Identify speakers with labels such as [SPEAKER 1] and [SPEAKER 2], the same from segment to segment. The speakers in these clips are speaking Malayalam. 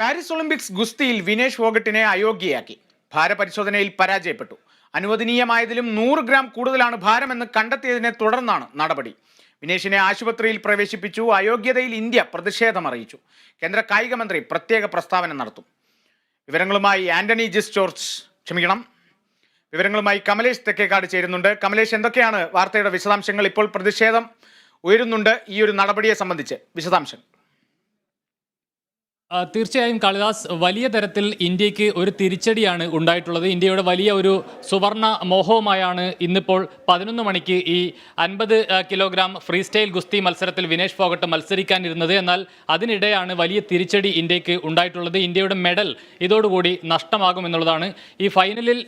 [SPEAKER 1] പാരീസ് ഒളിമ്പിക്സ് ഗുസ്തിയിൽ വിനേഷ് ഫോഗട്ടിനെ അയോഗ്യയാക്കി. ഭാരപരിശോധനയിൽ പരാജയപ്പെട്ടു. അനുവദനീയമായതിലും നൂറ് ഗ്രാം കൂടുതലാണ് ഭാരമെന്ന് കണ്ടെത്തിയതിനെ തുടർന്നാണ് നടപടി. വിനേഷിനെ ആശുപത്രിയിൽ പ്രവേശിപ്പിച്ചു. അയോഗ്യതയിൽ ഇന്ത്യ പ്രതിഷേധം അറിയിച്ചു കേന്ദ്ര കായിക മന്ത്രി പ്രത്യേക പ്രസ്താവന നടത്തും. വിവരങ്ങളുമായി ആന്റണി ജിസ് ജോർജ്. ക്ഷമിക്കണം. വിവരങ്ങളുമായി കമലേഷ് തെക്കേക്കാട് ചേരുന്നുണ്ട്. കമലേഷ് എന്തൊക്കെയാണ് വാർത്തയുടെ വിശദാംശങ്ങൾ? ഇപ്പോൾ പ്രതിഷേധം ഉയരുന്നുണ്ട് ഈ ഒരു നടപടിയെ സംബന്ധിച്ച് വിശദാംശങ്ങൾ.
[SPEAKER 2] തീർച്ചയായും കാളിദാസ് വലിയ തരത്തിൽ ഇന്ത്യയ്ക്ക് ഒരു തിരിച്ചടിയാണ് ഉണ്ടായിട്ടുള്ളത്. ഇന്ത്യയുടെ വലിയ ഒരു സുവർണ മോഹവുമായാണ് ഇന്നിപ്പോൾ പതിനൊന്ന് മണിക്ക് ഈ അൻപത് കിലോഗ്രാം ഫ്രീ സ്റ്റൈൽ ഗുസ്തി മത്സരത്തിൽ വിനേഷ് ഫോഗട്ട് മത്സരിക്കാനിരുന്നത്. എന്നാൽ അതിനിടെയാണ് വലിയ തിരിച്ചടി ഇന്ത്യയ്ക്ക് ഉണ്ടായിട്ടുള്ളത്. ഇന്ത്യയുടെ മെഡൽ ഇതോടുകൂടി നഷ്ടമാകുമെന്നുള്ളതാണ് ഈ ഫൈനലിൽ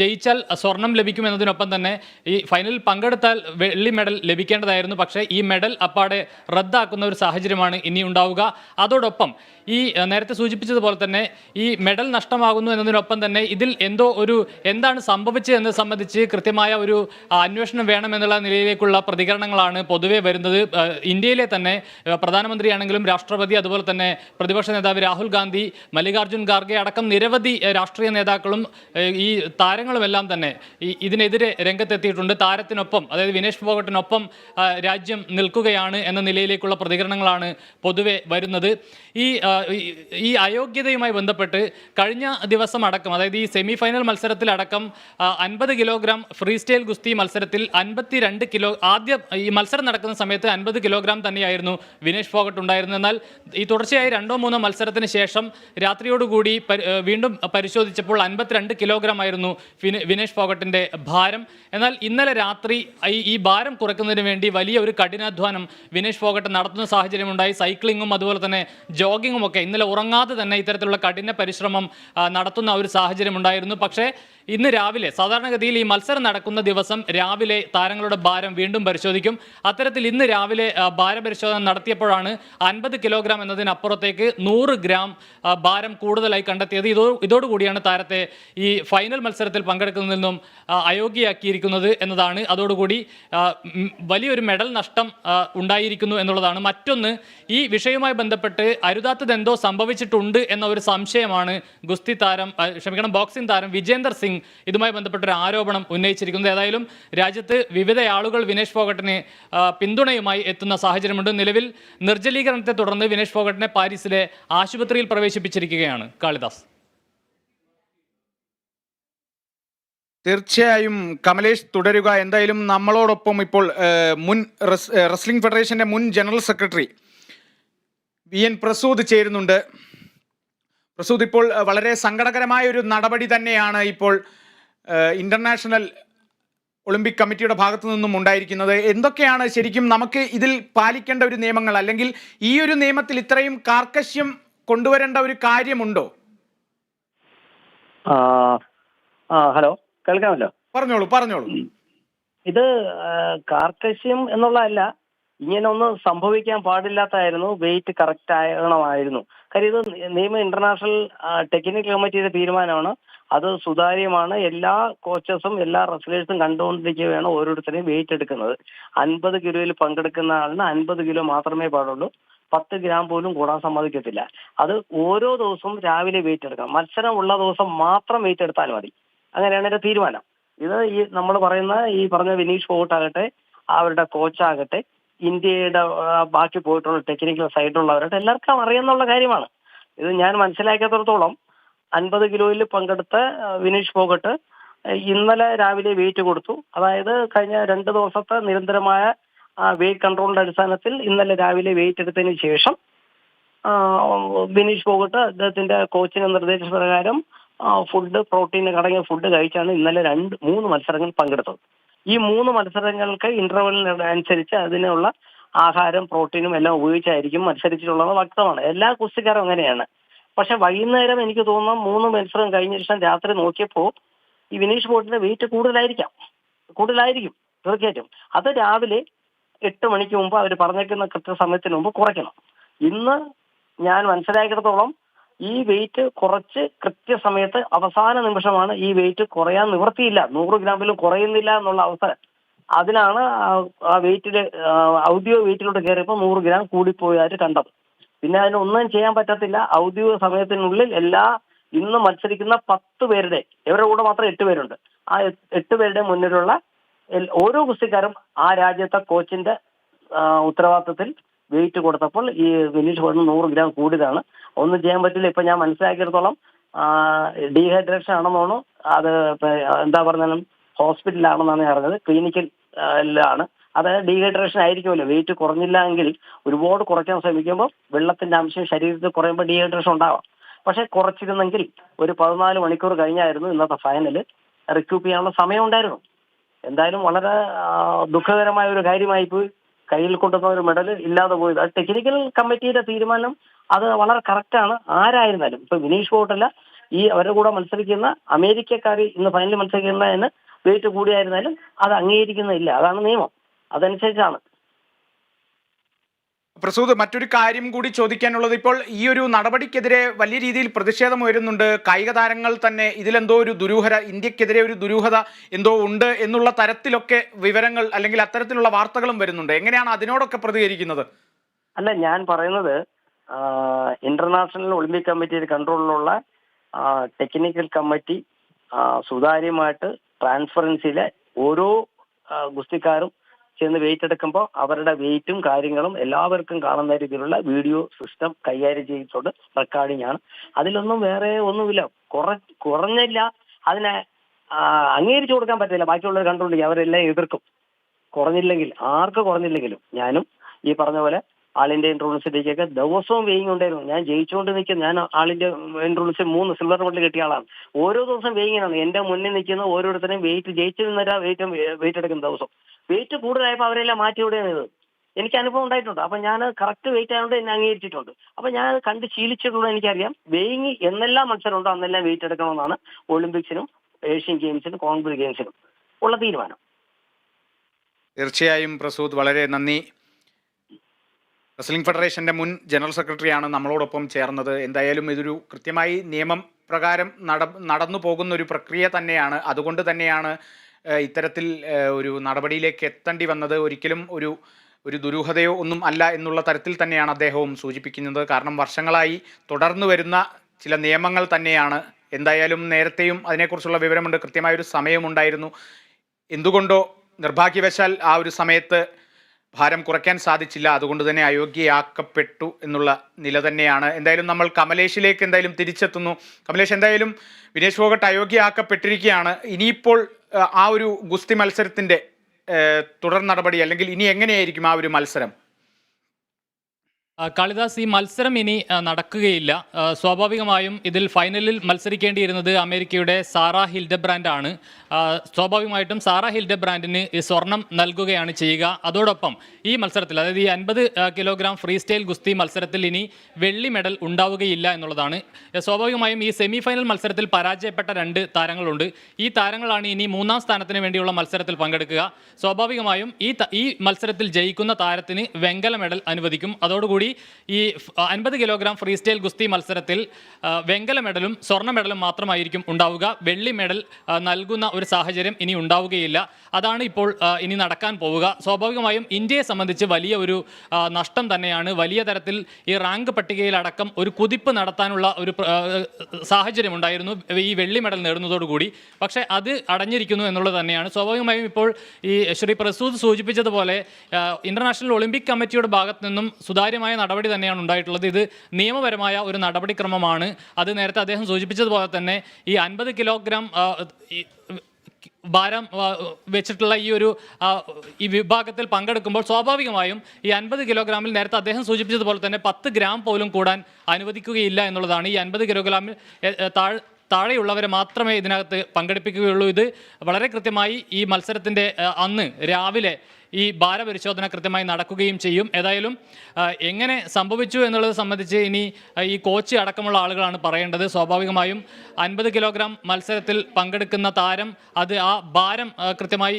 [SPEAKER 2] ജയിച്ചാൽ സ്വർണം ലഭിക്കുമെന്നതിനൊപ്പം തന്നെ ഈ ഫൈനലിൽ പങ്കെടുത്താൽ വെള്ളി മെഡൽ ലഭിക്കേണ്ടതായിരുന്നു. പക്ഷേ ഈ മെഡൽ അപ്പാടെ റദ്ദാക്കുന്ന ഒരു സാഹചര്യമാണ് ഇനി ഉണ്ടാവുക. അതോടൊപ്പം ഈ നേരത്തെ സൂചിപ്പിച്ചതുപോലെ തന്നെ ഈ മെഡൽ നഷ്ടമാകുന്നു എന്നതിനൊപ്പം തന്നെ ഇതിൽ എന്തോ ഒരു എന്താണ് സംഭവിച്ചത് എന്നത് സംബന്ധിച്ച് കൃത്യമായ ഒരു അന്വേഷണം വേണമെന്നുള്ള നിലയിലേക്കുള്ള പ്രതികരണങ്ങളാണ് പൊതുവെ വരുന്നത്. ഇന്ത്യയിലെ തന്നെ പ്രധാനമന്ത്രിയാണെങ്കിലും രാഷ്ട്രപതി അതുപോലെ തന്നെ പ്രതിപക്ഷ നേതാവ് രാഹുൽ ഗാന്ധി മല്ലികാർജുൻ ഖാർഗെ അടക്കം നിരവധി രാഷ്ട്രീയ നേതാക്കളും ഈ താരങ്ങളുമെല്ലാം തന്നെ ഇതിനെതിരെ രംഗത്തെത്തിയിട്ടുണ്ട്. താരത്തിനൊപ്പം അതായത് വിനേഷ് ഫോഗട്ടിനൊപ്പം രാജ്യം നിൽക്കുകയാണ് എന്ന നിലയിലേക്കുള്ള പ്രതികരണങ്ങളാണ് പൊതുവെ വരുന്നത്. ഈ ഈ- അയോഗ്യതയുമായി ബന്ധപ്പെട്ട് കഴിഞ്ഞ ദിവസം അടക്കം അതായത് ഈ സെമി ഫൈനൽ മത്സരത്തിലടക്കം അൻപത് കിലോഗ്രാം ഫ്രീ സ്റ്റൈൽ ഗുസ്തി മത്സരത്തിൽ അൻപത്തി രണ്ട് കിലോ ആദ്യ ഈ മത്സരം നടക്കുന്ന സമയത്ത് അൻപത് കിലോഗ്രാം തന്നെയായിരുന്നു വിനേഷ് ഫോഗട്ട് ഉണ്ടായിരുന്നത്. എന്നാൽ ഈ തുടർച്ചയായി രണ്ടോ മൂന്നോ മത്സരത്തിന് ശേഷം രാത്രിയോടുകൂടി വീണ്ടും പരിശോധിച്ചപ്പോൾ അൻപത്തിരണ്ട് കിലോഗ്രാം ആയിരുന്നു വിനേഷ് ഫോഗട്ടിന്റെ ഭാരം. എന്നാൽ ഇന്നലെ രാത്രി ഈ ഭാരം കുറയ്ക്കുന്നതിന് വേണ്ടി വലിയ ഒരു കഠിനാധ്വാനം വിനേഷ് ഫോഗട്ട് നടത്തുന്ന സാഹചര്യമുണ്ടായി. സൈക്ലിങ്ങും അതുപോലെ തന്നെ ജോഗിങ്ങും ഒക്കെ ഇന്നലെ ഉറങ്ങാതെ തന്നെ ഇത്തരത്തിലുള്ള കഠിന പരിശ്രമം നടത്തുന്ന ഒരു സാഹചര്യം ഉണ്ടായിരുന്നു. പക്ഷേ ഇന്ന് രാവിലെ സാധാരണഗതിയിൽ ഈ മത്സരം നടക്കുന്ന ദിവസം രാവിലെ താരങ്ങളുടെ ഭാരം വീണ്ടും പരിശോധിക്കും. അത്തരത്തിൽ ഇന്ന് രാവിലെ ഭാരപരിശോധന നടത്തിയപ്പോഴാണ് അൻപത് കിലോഗ്രാം എന്നതിനപ്പുറത്തേക്ക് നൂറ് ഗ്രാം ഭാരം കൂടുതലായി കണ്ടെത്തിയത്. ഇതോ ഇതോടുകൂടിയാണ് താരത്തെ ഈ ഫൈനൽ മത്സരത്തിൽ പങ്കെടുക്കുന്നതിൽ നിന്നും അയോഗ്യയാക്കിയിരിക്കുന്നത് എന്നതാണ്. അതോടുകൂടി വലിയൊരു മെഡൽ നഷ്ടം ഉണ്ടായിരിക്കുന്നു എന്നുള്ളതാണ്. മറ്റൊന്ന് ഈ വിഷയവുമായി ബന്ധപ്പെട്ട് അരുതാത്തത് എന്തോ സംഭവിച്ചിട്ടുണ്ട് എന്ന ഒരു സംശയമാണ് ഗുസ്തി താരം ക്ഷമിക്കണം ബോക്സിംഗ് താരം വിജേന്ദർ സിംഗ് ഇതുമായി ബന്ധപ്പെട്ട ഒരു ആരോപണം ഉന്നയിച്ചിരിക്കുന്നത്. ഏതായാലും രാജ്യത്ത് വിവിധ ആളുകൾ വിനേഷ് ഫോഗട്ടിനെ പിന്തുണയുമായി എത്തുന്ന സാഹചര്യമുണ്ട്. നിലവിൽ നിർജലീകരണത്തെ തുടർന്ന് വിനേഷ് ഫോഗട്ടിനെ പാരീസിലെ ആശുപത്രിയിൽ പ്രവേശിപ്പിച്ചിരിക്കുകയാണ് കാളിദാസ്.
[SPEAKER 1] തീർച്ചയായും കമലേഷ് തുടരുക. എന്തായാലും നമ്മളോടൊപ്പം ഇപ്പോൾ മുൻ റസ് റസ്ലിംഗ് റെസ്ലിംഗ് ഫെഡറേഷന്റെ മുൻ general secretary V N Prasood ചേരുന്നുണ്ട്. പ്രസൂദ് ഇപ്പോൾ വളരെ സങ്കടകരമായ ഒരു നടപടി തന്നെയാണ് ഇപ്പോൾ ഇന്റർനാഷണൽ ഒളിമ്പിക് കമ്മിറ്റിയുടെ ഭാഗത്തു നിന്നും ഉണ്ടായിരിക്കുന്നത്. എന്തൊക്കെയാണ് ശരിക്കും നമുക്ക് ഇതിൽ പാലിക്കേണ്ട ഒരു നിയമങ്ങൾ? അല്ലെങ്കിൽ ഈ ഒരു നിയമത്തിൽ ഇത്രയും കാർക്കശ്യം കൊണ്ടുവരേണ്ട ഒരു കാര്യമുണ്ടോ?
[SPEAKER 3] ഹലോ കേൾക്കാമല്ലോ?
[SPEAKER 1] പറഞ്ഞോളൂ പറഞ്ഞോളൂ.
[SPEAKER 3] ഇത് കാർക്കശ്യം എന്നുള്ളതല്ല ഇങ്ങനെ ഒന്നും സംഭവിക്കാൻ പാടില്ലാത്തായിരുന്നു. Wait correct ആകണമായിരുന്നു. കാര്യം ഇത് നിയമ ഇന്റർനാഷണൽ ടെക്നിക്കൽ കമ്മിറ്റിയുടെ തീരുമാനമാണ്. അത് സുതാര്യമാണ്. എല്ലാ കോച്ചസും എല്ലാ റെസ്ലേഴ്സും കണ്ടുകൊണ്ടിരിക്കുകയാണ് ഓരോരുത്തരെയും വെയിറ്റ് എടുക്കുന്നത്. അൻപത് കിലോയിൽ പങ്കെടുക്കുന്ന ആളിന് അൻപത് കിലോ മാത്രമേ പാടുള്ളൂ. പത്ത് ഗ്രാം പോലും കൂടാൻ സമ്മതിക്കത്തില്ല. അത് ഓരോ ദിവസവും രാവിലെ വെയിറ്റ് എടുക്കണം മത്സരം ഉള്ള ദിവസം മാത്രം വെയിറ്റ് എടുത്താൽ മതി. അങ്ങനെയാണ് എന്റെ തീരുമാനം. ഇത് ഈ നമ്മൾ പറയുന്ന ഈ പറഞ്ഞ വിനീഷ് ഫോർട്ട് ആകട്ടെ അവരുടെ കോച്ചാകട്ടെ ഇന്ത്യയുടെ ബാക്കി പോയിട്ടുള്ള ടെക്നിക്കൽ സൈഡിലുള്ളവരുടെ എല്ലാവർക്കും അറിയാന്നുള്ള കാര്യമാണ്. ഇത് ഞാൻ മനസ്സിലാക്കിയത്രത്തോളം അൻപത് കിലോയിൽ പങ്കെടുത്ത വിനീഷ് ഫോഗട്ട് ഇന്നലെ രാവിലെ വെയിറ്റ് കൊടുത്തു. അതായത് കഴിഞ്ഞ രണ്ട് ദിവസത്തെ നിരന്തരമായ വെയിറ്റ് കൺട്രോളിന്റെ അടിസ്ഥാനത്തിൽ ഇന്നലെ രാവിലെ വെയിറ്റ് എടുത്തതിന് ശേഷം വിനീഷ് പോകട്ട് അദ്ദേഹത്തിന്റെ കോച്ചിന്റെ നിർദ്ദേശപ്രകാരം ഫുഡ് പ്രോട്ടീൻ അടങ്ങിയ ഫുഡ് കഴിച്ചാണ് ഇന്നലെ രണ്ട് മൂന്ന് മത്സരങ്ങൾ പങ്കെടുത്തത്. ഈ മൂന്ന് മത്സരങ്ങൾക്ക് ഇന്റർവെല്ലിന് അനുസരിച്ച് അതിനുള്ള ആഹാരം പ്രോട്ടീനും എല്ലാം ഉപയോഗിച്ചായിരിക്കും മത്സരിച്ചിട്ടുള്ളത് വ്യക്തമാണ്. എല്ലാ കുസ്തിക്കാരും അങ്ങനെയാണ്. പക്ഷെ വൈകുന്നേരം എനിക്ക് തോന്നുന്നു മൂന്ന് മത്സരം കഴിഞ്ഞ ശേഷം രാത്രി നോക്കിയപ്പോൾ ഈ വിനീഷ് ബോട്ടിന്റെ വെയിറ്റ് കൂടുതലായിരിക്കാം. കൂടുതലായിരിക്കും തീർച്ചയായിട്ടും. അത് രാവിലെ എട്ട് മണിക്ക് മുമ്പ് അവർ പറഞ്ഞേക്കുന്ന കൃത്യസമയത്തിന് മുമ്പ് കുറയ്ക്കണം. ഇന്ന് ഞാൻ മനസ്സിലാക്കിയിടത്തോളം ഈ വെയിറ്റ് കുറച്ച് കൃത്യസമയത്ത് അവസാന നിമിഷമാണ് ഈ വെയിറ്റ് കുറയാൻ നിവൃത്തിയില്ല. നൂറ് ഗ്രാമിലും കുറയുന്നില്ല എന്നുള്ള അവസരം അതിനാണ് ആ- വെയിറ്റിൽ ഔദ്യോഗിക വെയിറ്റിലോട്ട് കയറിയപ്പോൾ നൂറ് ഗ്രാം കൂടിപ്പോയതായിട്ട് കണ്ടത്. പിന്നെ അതിനൊന്നും ചെയ്യാൻ പറ്റത്തില്ല. ഔദ്യോഗിക സമയത്തിനുള്ളിൽ എല്ലാ ഇന്ന് മത്സരിക്കുന്ന പത്ത് പേരുടെ ഇവരുടെ കൂടെ മാത്രം എട്ട് പേരുണ്ട്. ആ എട്ട് പേരുടെ മുന്നിലുള്ള ഓരോ ഗുസ്തിക്കാരും ആ രാജ്യത്തെ കോച്ചിന്റെ ഉത്തരവാദിത്തത്തിൽ വെയിറ്റ് കൊടുത്തപ്പോൾ ഈ വിനീഷ് ഫോർട്ടിന് നൂറ് ഗ്രാം കൂടിയതാണ്. ഒന്നും ചെയ്യാൻ പറ്റില്ല. ഇപ്പൊ ഞാൻ മനസ്സിലാക്കിയിടത്തോളം ഡീഹൈഡ്രേഷൻ ആണെന്നാണ് അത് എന്താ പറഞ്ഞാലും ഹോസ്പിറ്റലാണെന്നാണ് ഞാൻ അറിഞ്ഞത് ക്ലിനിക്കൽ ആണ് അതായത് ഡീഹൈഡ്രേഷൻ ആയിരിക്കുമല്ലോ. വെയിറ്റ് കുറഞ്ഞില്ല എങ്കിൽ ഒരുപാട് കുറയ്ക്കാൻ ശ്രമിക്കുമ്പോൾ വെള്ളത്തിന്റെ അംശം ശരീരത്തിൽ കുറയുമ്പോൾ ഡീഹൈഡ്രേഷൻ ഉണ്ടാവാം. പക്ഷെ കുറച്ചിരുന്നെങ്കിൽ ഒരു പതിനാല് മണിക്കൂർ കഴിഞ്ഞായിരുന്നു ഇന്നത്തെ ഫൈനൽ റിക്യൂപ്പ് ചെയ്യാനുള്ള സമയം ഉണ്ടായിരുന്നു. എന്തായാലും വളരെ ദുഃഖകരമായ ഒരു കാര്യമായി പോയി കയ്യിൽ കൊണ്ടുവന്ന ഒരു മെഡൽ ഇല്ലാതെ പോയത്. അത് ടെക്നിക്കൽ കമ്മിറ്റിയുടെ തീരുമാനം അത് വളരെ കറക്റ്റാണ് ആരായിരുന്നാലും. ഇപ്പൊ വിനീഷ് ഫോട്ടല്ല ഈ അവരുടെ കൂടെ മത്സരിക്കുന്ന അമേരിക്കക്കാർ ഇന്ന് ഫൈനലിൽ മത്സരിക്കുന്നതിന് വെയിറ്റ് കൂടിയായിരുന്നാലും അത് അംഗീകരിക്കുന്നില്ല അതാണ് നിയമം. അതനുസരിച്ചാണ്.
[SPEAKER 1] പ്രസൂത് മറ്റൊരു കാര്യം കൂടി ചോദിക്കാനുള്ളത് ഇപ്പോൾ ഈ ഒരു നടപടിക്കെതിരെ വലിയ രീതിയിൽ പ്രതിഷേധം ഉയരുന്നുണ്ട്. കായിക താരങ്ങൾ തന്നെ ഇതിലെന്തോ ഒരു ദുരൂഹത ഇന്ത്യക്കെതിരെ ഒരു ദുരൂഹത എന്തോ ഉണ്ട് എന്നുള്ള തരത്തിലൊക്കെ വിവരങ്ങൾ അല്ലെങ്കിൽ അത്തരത്തിലുള്ള വാർത്തകളും വരുന്നുണ്ട്. എങ്ങനെയാണ് അതിനോടൊക്കെ പ്രതികരിക്കുന്നത്?
[SPEAKER 3] അല്ല ഞാൻ പറയുന്നത് ഇന്റർനാഷണൽ ഒളിമ്പിക് കമ്മിറ്റിയുടെ കൺട്രോളിലുള്ള ടെക്നിക്കൽ കമ്മിറ്റി സുതാര്യമായിട്ട് ട്രാൻസ്പെറൻസിയിലെ ഓരോ ഗുസ്തിക്കാരും ചെന്ന് വെയിറ്റ് എടുക്കുമ്പോൾ അവരുടെ വെയിറ്റും കാര്യങ്ങളും എല്ലാവർക്കും കാണുന്ന രീതിയിലുള്ള വീഡിയോ സിസ്റ്റം കൈകാര്യം ചെയ്തിട്ടുണ്ട്. റെക്കോർഡിംഗ് ആണ്. അതിലൊന്നും വേറെ ഒന്നുമില്ല. കുറ കുറഞ്ഞില്ല. അതിനെ അംഗീകരിച്ചു കൊടുക്കാൻ പറ്റില്ല. ബാക്കിയുള്ളവർ കണ്ടുകൊണ്ടിരിക്കും. അവരെല്ലാം എതിർക്കും. കുറഞ്ഞില്ലെങ്കിൽ ആർക്ക് കുറഞ്ഞില്ലെങ്കിലും ഞാനും ഈ പറഞ്ഞ പോലെ ആൾ ഇന്ത്യ ഇൻട്രോൾസിലേക്കൊക്കെ ദിവസവും വെയിങ് ഉണ്ടായിരുന്നു. ഞാൻ ജയിച്ചുകൊണ്ട് നിൽക്കുന്ന ഞാൻ ആൾ ഇന്ത്യ മൂന്ന് സിൽവർ മെഡൽ കിട്ടിയ ആളാണ്. ഓരോ ദിവസം വെയിങ്ങിനാണ് എന്റെ മുന്നിൽ നിൽക്കുന്ന ഓരോരുത്തരും വെയിറ്റ് ജയിച്ചു നിന്നൊരാ വെയിറ്റ് വെയിറ്റ് എടുക്കുന്ന ദിവസം. വെയിറ്റ് കൂടുതലായപ്പോൾ അവരെല്ലാം മാറ്റി വിടുകയാണ് എനിക്ക് അനുഭവം ഉണ്ടായിട്ടുണ്ട്. അപ്പൊ ഞാൻ കറക്റ്റ് വെയിറ്റ് ആയതുകൊണ്ട് എന്നെ അംഗീകരിച്ചിട്ടുണ്ട്. അപ്പൊ ഞാൻ കണ്ട് ശീലിച്ചിട്ടുള്ളത് എനിക്കറിയാം. വെയിങ് എന്നെല്ലാം മത്സരമുണ്ടോ. അന്നെല്ലാം വെയിറ്റ് എടുക്കണമെന്നാണ് ഒളിമ്പിക്സിനും ഏഷ്യൻ ഗെയിംസിനും കോൺഗ്രസ് ഗെയിംസിനും ഉള്ള തീരുമാനം.
[SPEAKER 1] തീർച്ചയായും പ്രസൂത് വളരെ നന്ദി. റെസ്ലിംഗ് ഫെഡറേഷന്റെ മുൻ ജനറൽ സെക്രട്ടറിയാണ് നമ്മളോടൊപ്പം ചേർന്നത്. എന്തായാലും ഇതൊരു കൃത്യമായി നിയമം പ്രകാരം നട നടന്നു പോകുന്ന ഒരു പ്രക്രിയ തന്നെയാണ്. അതുകൊണ്ട് തന്നെയാണ് ഇത്തരത്തിൽ ഒരു നടപടിയിലേക്ക് എത്തേണ്ടി വന്നത്. ഒരിക്കലും ഒരു ഒരു ദുരൂഹതയോ ഒന്നും അല്ല എന്നുള്ള തരത്തിൽ തന്നെയാണ് അദ്ദേഹവും സൂചിപ്പിക്കുന്നത്. കാരണം വർഷങ്ങളായി തുടർന്നു വരുന്ന ചില നിയമങ്ങൾ തന്നെയാണ്. എന്തായാലും നേരത്തെയും അതിനെക്കുറിച്ചുള്ള വിവരമുണ്ട്. കൃത്യമായൊരു സമയമുണ്ടായിരുന്നു. എന്തുകൊണ്ടോ നിർഭാഗ്യവശാൽ ആ ഒരു സമയത്ത് ഭാരം കുറയ്ക്കാൻ സാധിച്ചില്ല. അതുകൊണ്ട് തന്നെ അയോഗ്യയാക്കപ്പെട്ടു എന്നുള്ള നില തന്നെയാണ്. എന്തായാലും നമ്മൾ കമലേഷിലേക്ക് എന്തായാലും തിരിച്ചെത്തുന്നു. കമലേഷ് എന്തായാലും വിനേഷ് ഫോഗട്ട് അയോഗ്യയാക്കപ്പെട്ടിരിക്കുകയാണ്. ഇനിയിപ്പോൾ ആ, ഒരു ഗുസ്തി മത്സരത്തിന്റെ തുടർ നടപടി അല്ലെങ്കിൽ ഇനി എങ്ങനെയായിരിക്കും ആ ഒരു മത്സരം?
[SPEAKER 2] കാളിദാസ് ഈ മത്സരം ഇനി നടക്കുകയില്ല. സ്വാഭാവികമായും ഇതിൽ ഫൈനലിൽ മത്സരിക്കേണ്ടിയിരുന്നത് അമേരിക്കയുടെ സാറ ഹിൽഡബ്രാൻഡ് ആണ് സ്വാഭാവികമായിട്ടും സാറ ഹിൽഡബ്രാൻഡിന് ഈ സ്വർണം നൽകുകയാണ് ചെയ്യുക. അതോടൊപ്പം ഈ മത്സരത്തിൽ അതായത് ഈ അൻപത് കിലോഗ്രാം ഫ്രീ സ്റ്റൈൽ ഗുസ്തി മത്സരത്തിൽ ഇനി വെള്ളി മെഡൽ ഉണ്ടാവുകയില്ല എന്നുള്ളതാണ്. സ്വാഭാവികമായും ഈ സെമി ഫൈനൽ മത്സരത്തിൽ പരാജയപ്പെട്ട രണ്ട് താരങ്ങളുണ്ട്. ഈ താരങ്ങളാണ് ഇനി മൂന്നാം സ്ഥാനത്തിന് വേണ്ടിയുള്ള മത്സരത്തിൽ പങ്കെടുക്കുക. സ്വാഭാവികമായും ഈ ഈ മത്സരത്തിൽ ജയിക്കുന്ന താരത്തിന് വെങ്കല മെഡൽ അനുവദിക്കും. അതോടുകൂടി ഈ അൻപത് കിലോഗ്രാം ഫ്രീ സ്റ്റൈൽ ഗുസ്തി മത്സരത്തിൽ വെങ്കല മെഡലും സ്വർണ മെഡലും മാത്രമായിരിക്കും ഉണ്ടാവുക. വെള്ളി മെഡൽ നൽകുന്ന ഒരു സാഹചര്യം ഇനി ഉണ്ടാവുകയില്ല. അതാണ് ഇപ്പോൾ ഇനി നടക്കാൻ പോവുക. സ്വാഭാവികമായും ഇന്ത്യയെ സംബന്ധിച്ച് വലിയ ഒരു നഷ്ടം തന്നെയാണ്. വലിയ തരത്തിൽ ഈ റാങ്ക് പട്ടികയിലടക്കം ഒരു കുതിപ്പ് നടത്താനുള്ള ഒരു സാഹചര്യം ഉണ്ടായിരുന്നു ഈ വെള്ളി മെഡൽ നേടുന്നതോടുകൂടി. പക്ഷേ അത് അടഞ്ഞിരിക്കുന്നു എന്നുള്ളത് തന്നെയാണ്. സ്വാഭാവികമായും ഇപ്പോൾ ഈ ശ്രീ പ്രസൂദ് സൂചിപ്പിച്ചതുപോലെ ഇന്റർനാഷണൽ ഒളിമ്പിക് കമ്മിറ്റിയുടെ ഭാഗത്തു നിന്നും സുതാര്യമായ നടപടി തന്നെയാണ് ഉണ്ടായിട്ടുള്ളത്. ഇത് നിയമപരമായ ഒരു നടപടിക്രമമാണ്. അത് നേരത്തെ അദ്ദേഹം സൂചിപ്പിച്ചതുപോലെ തന്നെ ഈ അൻപത് കിലോഗ്രാം ഭാരം വെച്ചിട്ടുള്ള ഈ ഒരു ഈ വിഭാഗത്തിൽ പങ്കെടുക്കുമ്പോൾ സ്വാഭാവികമായും ഈ അൻപത് കിലോഗ്രാമിൽ നേരത്തെ അദ്ദേഹം സൂചിപ്പിച്ചതുപോലെ തന്നെ പത്ത് ഗ്രാം പോലും കൂടാൻ അനുവദിക്കുകയില്ല എന്നുള്ളതാണ്. ഈ അൻപത് കിലോഗ്രാമിൽ താഴ് താഴെയുള്ളവരെ മാത്രമേ ഇതിനകത്ത് പങ്കെടുപ്പിക്കുകയുള്ളൂ. ഇത് വളരെ കൃത്യമായി ഈ മത്സരത്തിന്റെ അന്ന് രാവിലെ ഈ ഭാരപരിശോധന കൃത്യമായി നടക്കുകയും ചെയ്യും. ഏതായാലും എങ്ങനെ സംഭവിച്ചു എന്നുള്ളത് സംബന്ധിച്ച് ഇനി ഈ കോച്ച് അടക്കമുള്ള ആളുകളാണ് പറയേണ്ടത്. സ്വാഭാവികമായും അൻപത് കിലോഗ്രാം മത്സരത്തിൽ പങ്കെടുക്കുന്ന താരം അത് ആ ഭാരം കൃത്യമായി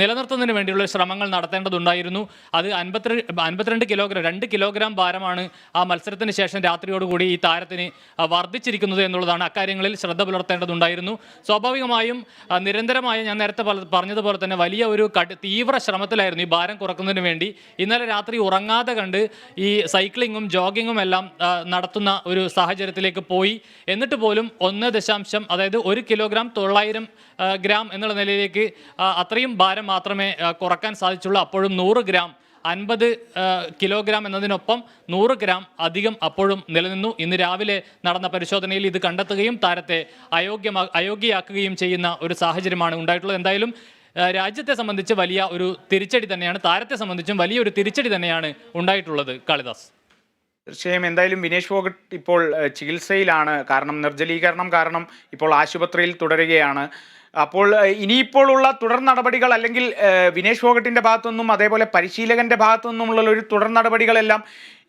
[SPEAKER 2] നിലനിർത്തുന്നതിന് വേണ്ടിയുള്ള ശ്രമങ്ങൾ നടത്തേണ്ടതുണ്ടായിരുന്നു. അത് അൻപത്തിരണ്ട് അൻപത്തിരണ്ട് കിലോഗ്രാം രണ്ട് കിലോഗ്രാം ഭാരമാണ് ആ മത്സരത്തിന് ശേഷം രാത്രിയോടുകൂടി ഈ താരത്തിന് വർദ്ധിച്ചിരിക്കുന്നത് എന്നുള്ളതാണ് അക്കാര്യങ്ങളിൽ ശ്രദ്ധ പുലർത്തേണ്ടതുണ്ടായിരുന്നു. സ്വാഭാവികമായും നിരന്തരമായ ഞാൻ നേരത്തെ പറഞ്ഞതുപോലെ തന്നെ വലിയ ഒരു തീവ്ര ശ്രമം ശ്രമത്തിലായിരുന്നു ഈ ഭാരം കുറക്കുന്നതിന് വേണ്ടി ഇന്നലെ രാത്രി ഉറങ്ങാതെ കണ്ട് ഈ സൈക്ലിങ്ങും ജോഗിങ്ങും എല്ലാം നടത്തുന്ന ഒരു സാഹചര്യത്തിലേക്ക് പോയി. എന്നിട്ട് പോലും ഒന്ന് ദശാംശം അതായത് ഒരു കിലോഗ്രാം തൊള്ളായിരം ഗ്രാം എന്നുള്ള നിലയിലേക്ക് അത്രയും ഭാരം മാത്രമേ കുറയ്ക്കാൻ സാധിച്ചുള്ളൂ. അപ്പോഴും നൂറ് ഗ്രാം അൻപത് കിലോഗ്രാം എന്നതിനൊപ്പം നൂറ് ഗ്രാം അധികം അപ്പോഴും നിലനിന്നു. ഇന്ന് രാവിലെ നടന്ന പരിശോധനയിൽ ഇത് കണ്ടെത്തുകയും താരത്തെ അയോഗ്യമാ അയോഗ്യയാക്കുകയും ചെയ്യുന്ന ഒരു സാഹചര്യമാണ് ഉണ്ടായിട്ടുള്ളത്. എന്തായാലും രാജ്യത്തെ സംബന്ധിച്ച് വലിയ ഒരു തിരിച്ചടി തന്നെയാണ് താരത്തെ സംബന്ധിച്ചും വലിയൊരു തിരിച്ചടി തന്നെയാണ് ഉണ്ടായിട്ടുള്ളത് കാളിദാസ്.
[SPEAKER 1] തീർച്ചയായും എന്തായാലും വിനേഷ് ഫോഗട്ട് ഇപ്പോൾ ചികിത്സയിലാണ് കാരണം നിർജലീകരണം കാരണം ഇപ്പോൾ ആശുപത്രിയിൽ തുടരുകയാണ്. അപ്പോൾ ഇനിയിപ്പോഴുള്ള തുടർ നടപടികൾ അല്ലെങ്കിൽ വിനേഷ് ഫോഗട്ടിന്റെ ഭാഗത്തുനിന്നും അതേപോലെ പരിശീലകന്റെ ഭാഗത്തുനിന്നുമുള്ള ഒരു തുടർ നടപടികളെല്ലാം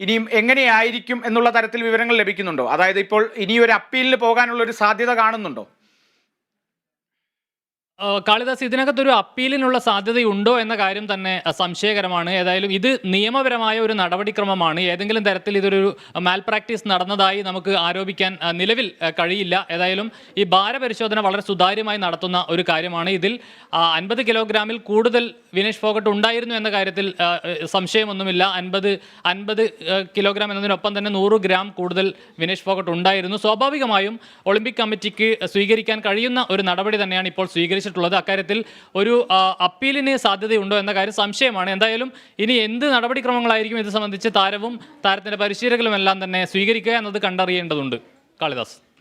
[SPEAKER 1] ഇനിയും എങ്ങനെയായിരിക്കും എന്നുള്ള തരത്തിൽ വിവരങ്ങൾ ലഭിക്കുന്നുണ്ടോ? അതായത് ഇപ്പോൾ ഇനിയൊരു അപ്പീലിന് പോകാനുള്ള ഒരു സാധ്യത കാണുന്നുണ്ടോ?
[SPEAKER 2] കാളിദാസ് ഇതിനകത്തൊരു അപ്പീലിനുള്ള സാധ്യതയുണ്ടോ എന്ന കാര്യം തന്നെ സംശയകരമാണ്. ഏതായാലും ഇത് നിയമപരമായ ഒരു നടപടിക്രമമാണ്. ഏതെങ്കിലും തരത്തിൽ ഇതൊരു മാൽ പ്രാക്ടീസ് നടന്നതായി നമുക്ക് ആരോപിക്കാൻ നിലവിൽ കഴിയില്ല. ഏതായാലും ഈ ഭാരപരിശോധന വളരെ സുതാര്യമായി നടത്തുന്ന ഒരു കാര്യമാണ് ഇതിൽ. അൻപത് കിലോഗ്രാമിൽ കൂടുതൽ വിനേഷ് ഫോഗട്ട് ഉണ്ടായിരുന്നു എന്ന കാര്യത്തിൽ സംശയമൊന്നുമില്ല. അൻപത് അൻപത് കിലോഗ്രാം എന്നതിനൊപ്പം തന്നെ നൂറ് ഗ്രാം കൂടുതൽ വിനേഷ് ഫോഗട്ട് ഉണ്ടായിരുന്നു. സ്വാഭാവികമായും ഒളിമ്പിക് കമ്മിറ്റിക്ക് സ്വീകരിക്കാൻ കഴിയുന്ന ഒരു നടപടി തന്നെയാണ് ഇപ്പോൾ സ്വീകരിച്ചിട്ടുള്ളത് അക്കാര്യത്തിൽ ഒരു അപ്പീലിന് സാധ്യതയുണ്ടോ എന്ന കാര്യം സംശയമാണ്. എന്തായാലും ഇനി എന്ത് നടപടിക്രമങ്ങളായിരിക്കും ഇത് സംബന്ധിച്ച് താരവും താരത്തിന്റെ പരിശീലകരും എല്ലാം തന്നെ സ്വീകരിക്കുക എന്നത് കണ്ടറിയേണ്ടതുണ്ട്. കാളിദാസ്.